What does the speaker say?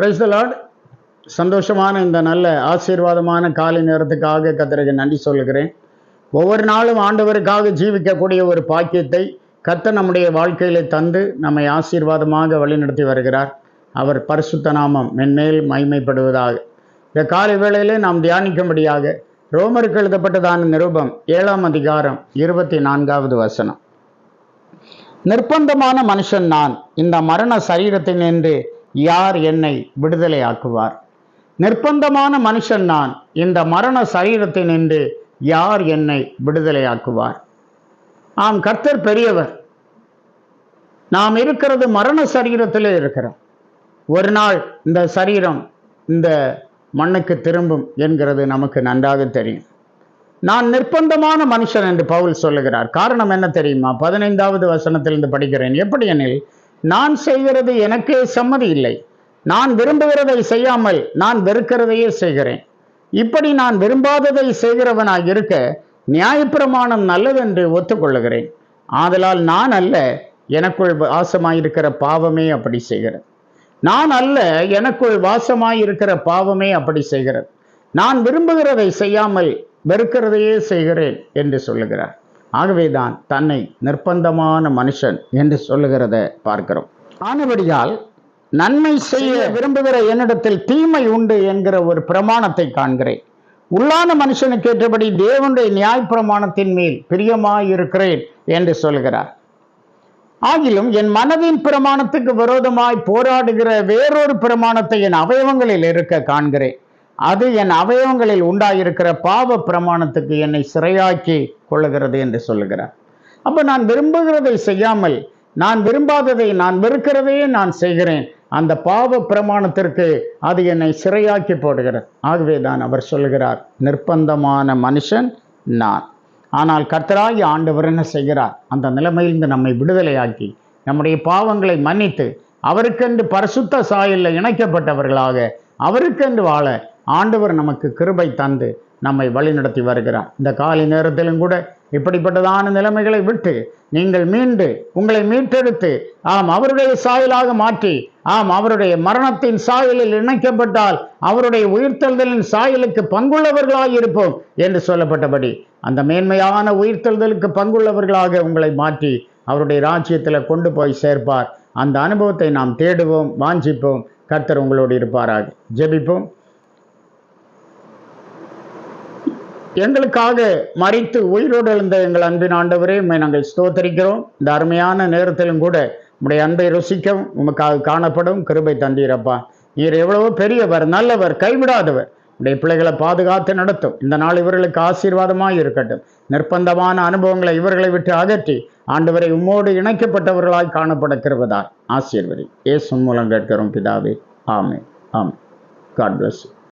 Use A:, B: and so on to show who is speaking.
A: Price Lord சந்தோஷமான இந்த நல்ல ஆசீர்வாதமான காலை நேரத்துக்காக கத்தருக்கு நன்றி சொல்லுகிறேன். ஒவ்வொரு நாளும் ஆண்டவருக்காக ஜீவிக்கக்கூடிய ஒரு பாக்கியத்தை கத்த நம்முடைய வாழ்க்கையில தந்து நம்மை ஆசீர்வாதமாக வழிநடத்தி வருகிறார். அவர் பரிசுத்த நாமம் மென்மேல் மைமைப்படுவதாக இந்த காலை வேளையிலே நாம் தியானிக்கும்படியாக ரோமருக்கு எழுதப்பட்டதான நிருபம் ஏழாம் அதிகாரம் இருபத்தி நான்காவது வசனம். நிர்பந்தமான மனுஷன் நான். இந்த மரண சரீரத்தினின்று யார் என்னை விடுதலை ஆக்குவார் நிர்பந்தமான மனுஷன் நான். இந்த மரண சரீரத்தினின்று யார் என்னை விடுதலை ஆக்குவார் ஆம் கர்த்தர் பெரியவர். நாம் இருக்கிறது மரண சரீரத்திலே இருக்கிறோம். ஒரு நாள் இந்த சரீரம் இந்த மண்ணுக்கு திரும்பும் என்கிறது நமக்கு நன்றாக தெரியும். நான் நிர்பந்தமான மனுஷன் என்று பவுல் சொல்லுகிறார். காரணம் என்ன தெரியுமா? பதினைந்தாவது வசனத்திலிருந்து படிக்கிறேன். எப்படி எனில் நான் செய்கிறது எனக்கே சம்மதி இல்லை. நான் விரும்புகிறதை செய்யாமல் நான் வெறுக்கிறதையே செய்கிறேன். இப்படி நான் விரும்பாததை செய்கிறவனாக இருக்க நியாயப்பிரமாணம் நல்லதென்று ஒத்துக்கொள்ளுகிறேன். ஆதலால் நான் அல்ல எனக்குள் வாசமாயிருக்கிற பாவமே அப்படி செய்கிறது. நான் அல்ல எனக்குள் வாசமாயிருக்கிற பாவமே அப்படி செய்கிறது. நான் விரும்புகிறதை செய்யாமல் வெறுக்கிறதையே செய்கிறேன் என்று சொல்லுகிறார். ஆகவேதான் தன்னை நிர்பந்தமான மனுஷன் என்று சொல்லுகிறத பார்க்கிறோம். ஆனபடியால் நன்மை செய்ய விரும்புகிற என்னிடத்தில் தீமை உண்டு என்கிற ஒரு பிரமாணத்தை காண்கிறேன். உள்ளான மனுஷனுக்கு ஏற்றபடி தேவனுடைய நியாய பிரமாணத்தின் மேல் பிரியமாயிருக்கிறேன் என்று சொல்கிறார். ஆகிலும் என் மனதின் பிரமாணத்துக்கு விரோதமாய் போராடுகிற வேறொரு பிரமாணத்தை என் அவயவங்களில் இருக்க காண்கிறேன். அது என் அவயவங்களில் உண்டாயிருக்கிற பாவ பிரமாணத்துக்கு என்னை சிறையாக்கி கொள்ளுகிறது என்று சொல்லுகிறார். அப்போ நான் விரும்புகிறதை செய்யாமல் நான் விரும்பாததை நான் வெறுக்கிறதையே நான் செய்கிறேன். அந்த பாவ பிரமாணத்திற்கு அது என்னை சிறையாக்கி போடுகிறது. ஆகவே தான் அவர் சொல்லுகிறார் நிர்பந்தமான மனுஷன் நான். ஆனால் கர்த்தராகி ஆண்டவர் என்ன செய்கிறார்? அந்த நிலைமையிலிருந்து நம்மை விடுதலையாக்கி நம்முடைய பாவங்களை மன்னித்து அவருக்கென்று பரிசுத்த சாயலில் இணைக்கப்பட்டவர்களாக அவருக்கென்று வாழ ஆண்டவர் நமக்கு கிருபை தந்து நம்மை வழிநடத்தி வருகிறார். இந்த காலை நேரத்திலும் கூட இப்படிப்பட்டதான நிலைமைகளை விட்டு நீங்கள் மீண்டு உங்களை மீட்டெடுத்து ஆம் அவருடைய சாயலாக மாற்றி ஆம் அவருடைய மரணத்தின் சாயலில் இணைக்கப்பட்டால் அவருடைய உயிர்த்தெழுதலின் சாயலுக்கு பங்குள்ளவர்களாக இருப்போம் என்று சொல்லப்பட்டபடி அந்த மேன்மையான உயிர்த்தெழுதலுக்கு பங்குள்ளவர்களாக உங்களை மாற்றி அவருடைய ராஜ்யத்தில் கொண்டு போய் சேர்ப்பார். அந்த அனுபவத்தை நாம் தேடுவோம் வாஞ்சிப்போம். கர்த்தர் உங்களோடு இருப்பாராக. ஜெபிப்போம். எங்களுக்காக மறித்து உயிரோடு எழுந்த எங்கள் அன்பின் ஆண்டவரே உண்மை நாங்கள் ஸ்தோத்தரிக்கிறோம். இந்த அருமையான நேரத்திலும் கூட உடைய அன்பை ருசிக்கவும் உமக்காக காணப்படும் கிருபை தந்தீரப்பா. நீர் எவ்வளவோ பெரியவர் நல்லவர் கைவிடாதவர். உடைய பிள்ளைகளை பாதுகாத்து நடத்தும். இந்த நாள் இவர்களுக்கு ஆசீர்வாதமாக இருக்கட்டும். நிர்பந்தமான அனுபவங்களை இவர்களை விட்டு அகற்றி ஆண்டவரை உம்மோடு இணைக்கப்பட்டவர்களாய் காணப்பட கிருபதார் ஆசீர்வதி. ஏசும் மூலம் கேட்கிறோம் பிதாவே. ஆமே ஆமே காட் பிளஸ்